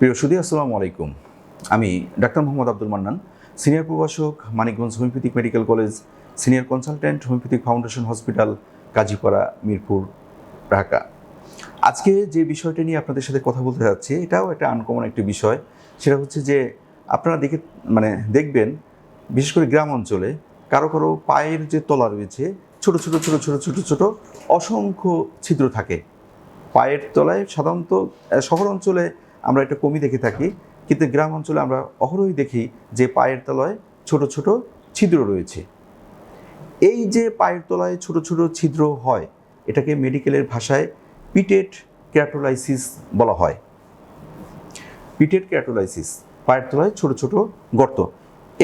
প্রিয় সুদী আসসালামু আলাইকুম। আমি ডাক্তার মোহাম্মদ আব্দুল মান্নান, সিনিয়র প্রভাষক, Manikganj homeopathic medical college, senior consultant homeopathic foundation hospital, Kazipara, Mirpur, Dhaka. আজকে যে বিষয়টা নিয়ে আপনাদের সাথে কথা বলতে যাচ্ছি, এটাও একটা আনকমন একটি বিষয়। সেটা হচ্ছে যে, আপনারা দেখে মানে দেখবেন, বিশেষ করে গ্রাম অঞ্চলে, কারও কারও পায়ের যে তলা রয়েছে, ছোট ছোট ছোট ছোট ছোট ছোট, অসংখ্য ছিদ্র থাকে। পায়ের তলায় সাধারণত শহর অঞ্চলে আমরা এটা কমই দেখে থাকি, কিন্তু গ্রাম অঞ্চলে আমরা অহরহই দেখি যে পায়ের তলায় ছোট ছোট ছিদ্র রয়েছে। এই যে পায়ের তলায় ছোট ছোট ছিদ্র হয়, এটাকে মেডিকেলের ভাষায় পিটেড ক্যাটোলাইসিস বলা হয়। পিটেড ক্যাটোলাইসিস, পায়ের তলায় ছোট ছোট গর্ত।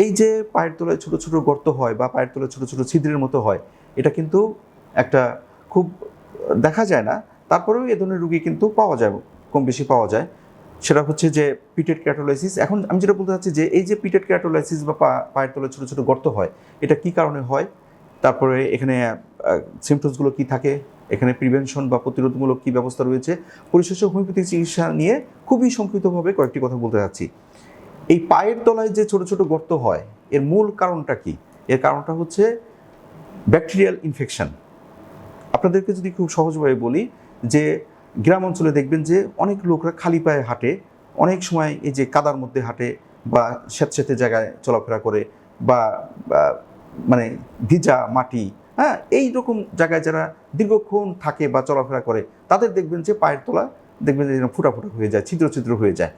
এই যে পায়ের তলায় ছোট ছোট গর্ত হয় বা পায়ের তলায় ছোট ছোট ছিদ্রের মতো হয়, এটা কিন্তু একটা খুব দেখা যায় না। তারপরেও এ ধরনের রুগী কিন্তু পাওয়া যায়, কম বেশি পাওয়া যায়। সেটা হচ্ছে যে পিটেড ক্যাটোলাইসিস। এখন আমি যেটা বলতে চাচ্ছি যে এই যে পিটেড ক্যাটোলাইসিস বা পায়ের তলায় ছোটো ছোটো গর্ত হয়, এটা কি কারণে হয়? তারপরে এখানে সিমটমসগুলো কি থাকে? এখানে প্রিভেনশন বা প্রতিরোধমূলক কী ব্যবস্থা রয়েছে? পরিশেষে হোমিওপ্যাথিক চিকিৎসা নিয়ে খুবই সংক্ষিপ্তভাবে কয়েকটি কথা বলতে যাচ্ছি এই পায়ের তলায় যে ছোট ছোট গর্ত হয়, এর মূল কারণটা কি? এর কারণটা হচ্ছে ব্যাকটেরিয়াল ইনফেকশন আপনাদেরকে যদি খুব সহজভাবে বলি যে গ্রাম অঞ্চলে দেখবেন যে অনেক লোকরা খালি পায়ে হাঁটে, অনেক সময় এই যে কাদার মধ্যে হাঁটে বা স্যাঁতস্যাঁতে জায়গায় চলাফেরা করে বা মানে ভিজা মাটি হ্যাঁ? এই রকম জায়গায় যারা দীর্ঘক্ষণ থাকে বা চলাফেরা করে, তাদের দেখবেন যে পায়ের তলা দেখবেন যে ফুটা ফুটা হয়ে যায়, ছিদ্র ছিদ্র হয়ে যায়।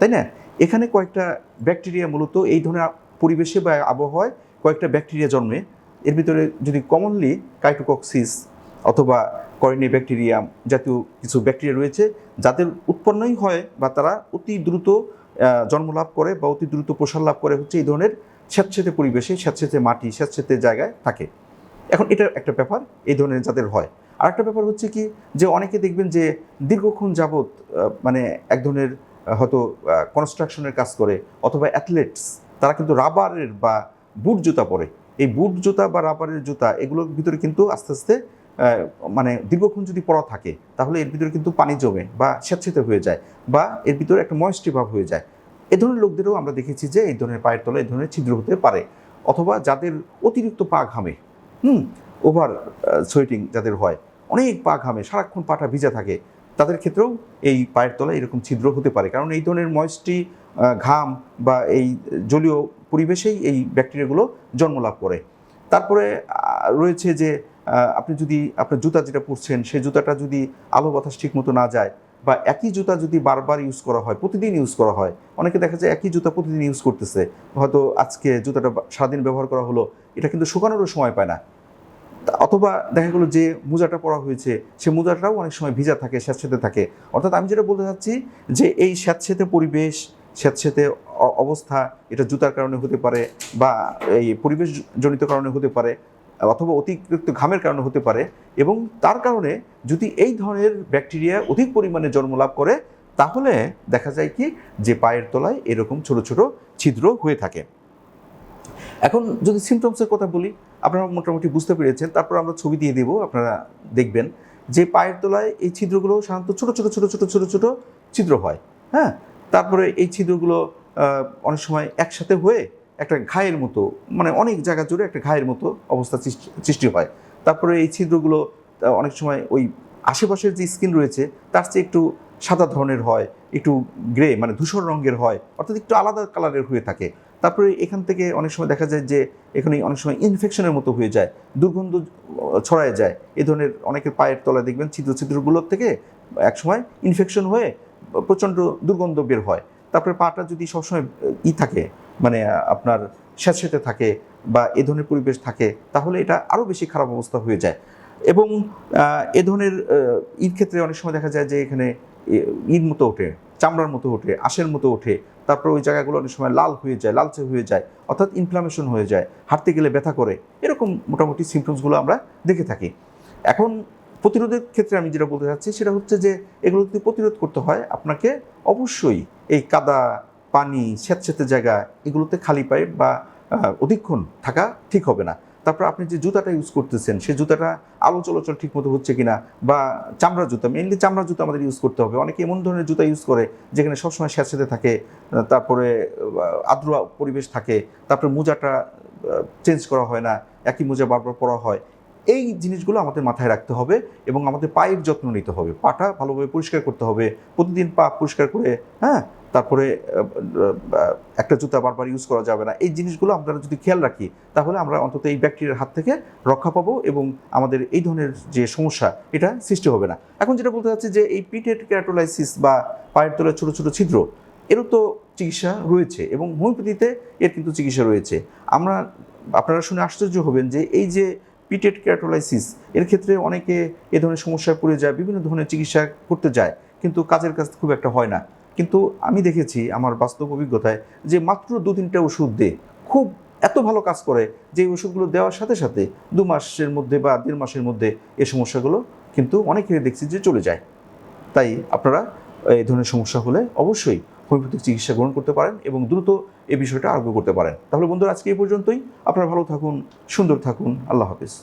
তাই না? এখানে কয়েকটা ব্যাকটেরিয়া মূলত এই ধরনের পরিবেশে বা আবহাওয়ায় কয়েকটা ব্যাকটেরিয়া জন্মে। এর ভিতরে যদি কমনলি কাইটোকক্সিস অথবা করিনি ব্যাকটেরিয়া জাতীয় কিছু ব্যাকটেরিয়া রয়েছে, যাদের উৎপন্নই হয় বা তারা অতি দ্রুত জন্মলাভ করে বা অতি দ্রুত প্রসার লাভ করে হচ্ছে এই ধরনের স্যাঁতস্যাঁতে পরিবেশে স্যাঁতস্যাঁতে মাটি স্যাঁতস্যাঁতে জায়গায় থাকে। এখন এটা একটা ব্যাপার, এই ধরনের যাদের হয়। আর একটা ব্যাপার হচ্ছে কি, যে অনেকে দেখবেন যে দীর্ঘক্ষণ যাবৎ মানে এক ধরনের হয়তো কনস্ট্রাকশনের কাজ করে অথবা অ্যাথলেটস তারা কিন্তু রাবারের বা বুট জুতা পরে। এই বুট জুতা বা রাবারের জুতা, এগুলোর ভিতরে কিন্তু আস্তে আস্তে মানে দীর্ঘক্ষণ যদি পড়া থাকে, তাহলে এর ভিতরে কিন্তু পানি জমে বা স্যাঁতস্যাঁতে হয়ে যায় বা এর ভিতরে একটা ময়েস্টি ভাব হয়ে যায়। এ ধরনের লোকদেরও আমরা দেখেছি যে এই ধরনের পায়ের তলায় এই ধরনের ছিদ্র হতে পারে অথবা যাদের অতিরিক্ত পা ঘামে, হুম, ওভার সোয়েটিং যাদের হয়, অনেক পা ঘামে, সারাক্ষণ পাটা ভিজা থাকে, তাদের ক্ষেত্রেও এই পায়ের তলায় এরকম ছিদ্র হতে পারে। কারণ এই ধরনের ময়েস্টি ঘাম বা এই জলীয় পরিবেশেই এই ব্যাকটেরিয়াগুলো জন্ম লাভ করে। তারপরে রয়েছে যে আপনি যদি আপনার জুতা যেটা পরছেন, সেই জুতাটা যদি আলো বাতাস ঠিক মতো না যায় বা একই জুতা যদি বারবার ইউজ করা হয়, প্রতিদিন ইউজ করা হয়, অনেকে দেখা যায় একই জুতা প্রতিদিন ইউজ করতেছে। হয়তো আজকে জুতাটা সারাদিন ব্যবহার করা হলো, এটা কিন্তু শুকানোরও সময় পায় না। অথবা দেখা গেলো যে মোজাটা পরা হয়েছে, সে মোজাটাও অনেক সময় ভিজা থাকে স্যাঁতস্যাঁতে থাকে। অর্থাৎ আমি যেটা বলতে চাচ্ছি যে এই স্যাঁতস্যাঁতে পরিবেশ স্যাঁতস্যাঁতে অবস্থা, এটা জুতার কারণে হতে পারে বা এই পরিবেশজনিত কারণে হতে পারে অথবা অতিরিক্ত ঘামের কারণে হতে পারে এবং তার কারণে যদি এই ধরনের ব্যাকটেরিয়া অধিক পরিমাণে জন্ম লাভ করে, তাহলে দেখা যায় কি যে পায়ের তলায় এরকম ছোট ছোট ছিদ্র হয়ে থাকে। এখন যদি সিমটমসের কথা বলি, আপনারা মোটামুটি বুঝতে পেরেছেন, তারপর আমরা ছবি দিয়ে দেব, আপনারা দেখবেন যে পায়ের তলায় এই ছিদ্রগুলো সাধারণত ছোট ছোট ছোট ছোট ছোট ছোট ছিদ্র হয় হ্যাঁ? তারপরে এই ছিদ্রগুলো অনেক সময় একসাথে হয়ে একটা ঘায়ের মতো মানে অনেক জায়গা জুড়ে একটা ঘায়ের মতো অবস্থা সৃষ্টি হয়। তারপরে এই ছিদ্রগুলো অনেক সময় ওই আশেপাশের যে স্কিন রয়েছে, তার চেয়ে একটু সাদা ধরনের হয়, একটু গ্রে মানে ধূসর রঙের হয়, অর্থাৎ একটু আলাদা কালারের হয়ে থাকে। তারপরে এখান থেকে অনেক সময় দেখা যায় যে, এখানে অনেক সময় ইনফেকশনের মতো হয়ে যায়, দুর্গন্ধ ছড়ায় যায়। এ ধরনের অনেকের পায়ের তলায় দেখবেন ছিদ্র ছিদ্রগুলোর থেকে এক সময় ইনফেকশন হয়ে প্রচণ্ড দুর্গন্ধ বের হয়। তারপরে পাটা যদি সবসময়, ই থাকে মানে আপনার স্যাঁতস্যাঁতে থাকে বা এ ধরনের পরিবেশ থাকে, তাহলে এটা আরও বেশি খারাপ অবস্থা হয়ে যায়। এবং এ ধরনের ঈদ ক্ষেত্রে অনেক সময় দেখা যায় যে এখানে ঈদ মতো ওঠে, চামড়ার মতো ওঠে, আঁশের মতো ওঠে, তারপর ওই জায়গাগুলো অনেক সময় লাল হয়ে যায়, লালচে হয়ে যায়, অর্থাৎ ইনফ্লামেশন হয়ে যায়, হাঁটতে গেলে ব্যথা করে, এরকম মোটামুটি সিমটমসগুলো আমরা দেখে থাকি। এখন প্রতিরোধের ক্ষেত্রে আমি যেটা বলতে চাচ্ছি সেটা হচ্ছে যে, এগুলো যদি প্রতিরোধ করতে হয়, আপনাকে অবশ্যই এই কাদা পানি স্যাঁতস্যাঁতে জায়গা এগুলোতে খালি পায়ে বা অধিকক্ষণ থাকা ঠিক হবে না। তারপর আপনি যে জুতাটা ইউজ করতেছেন সেই জুতাটা আলো চলাচল ঠিক মতো হচ্ছে কিনা বা চামড়া জুতা মেনলি চামড়া জুতা আমাদের ইউজ করতে হবে। অনেকে এমন ধরনের জুতা ইউজ করে যেখানে সবসময় স্যাঁতস্যাঁতে থাকে তারপরে আর্দ্র পরিবেশ থাকে, তারপরে মোজাটা চেঞ্জ করা হয় না, একই মোজা বারবার পরা হয়। এই জিনিসগুলো আমাদের মাথায় রাখতে হবে এবং আমাদের পায়ের যত্ন নিতে হবে। পাটা ভালোভাবে পরিষ্কার করতে হবে। প্রতিদিন পা পরিষ্কার করে হ্যাঁ? তারপরে একটা জুতা বারবার ইউজ করা যাবে না। এই জিনিসগুলো আমরা যদি খেয়াল রাখি, তাহলে আমরা অন্তত এই ব্যাকটেরিয়ার হাত থেকে রক্ষা পাবো এবং আমাদের এই ধরনের যে সমস্যা, এটা সৃষ্টি হবে না। এখন যেটা বলতে চাচ্ছি যে এই পিটেড ক্যারাটোলাইসিস বা পায়ের তলায় ছোটো ছোটো ছিদ্র, এরও তো চিকিৎসা রয়েছে এবং হোমিওপ্যাথিতে এর কিন্তু চিকিৎসা রয়েছে। আমরা, আপনারা শুনে আশ্চর্য হবেন যে এই যে পিটেড ক্যারাটোলাইসিস এর ক্ষেত্রে অনেকে এ ধরনের সমস্যায় পড়ে যায়, বিভিন্ন ধরনের চিকিৎসা করতে যায়, কিন্তু কাজের কাজ খুব একটা হয় না। কিন্তু আমি দেখেছি আমার বাস্তব অভিজ্ঞতায় যে মাত্র দু তিনটা ওষুধ দিয়ে, খুব এত ভালো কাজ করে যে ওষুধগুলো দেওয়ার সাথে সাথে দু মাসের মধ্যে বা দেড় মাসের মধ্যে এ সমস্যাগুলো কিন্তু অনেকে দেখছি যে চলে যায়। তাই আপনারা এই ধরনের সমস্যা হলে অবশ্যই হোমিওপ্যাথিক চিকিৎসা গ্রহণ করতে পারেন এবং দ্রুত এই বিষয়টা আরোগ্য করতে পারেন। তাহলে বন্ধুরা, আজকে এই পর্যন্তই। আপনারা ভালো থাকুন, সুন্দর থাকুন। আল্লাহ হাফিজ।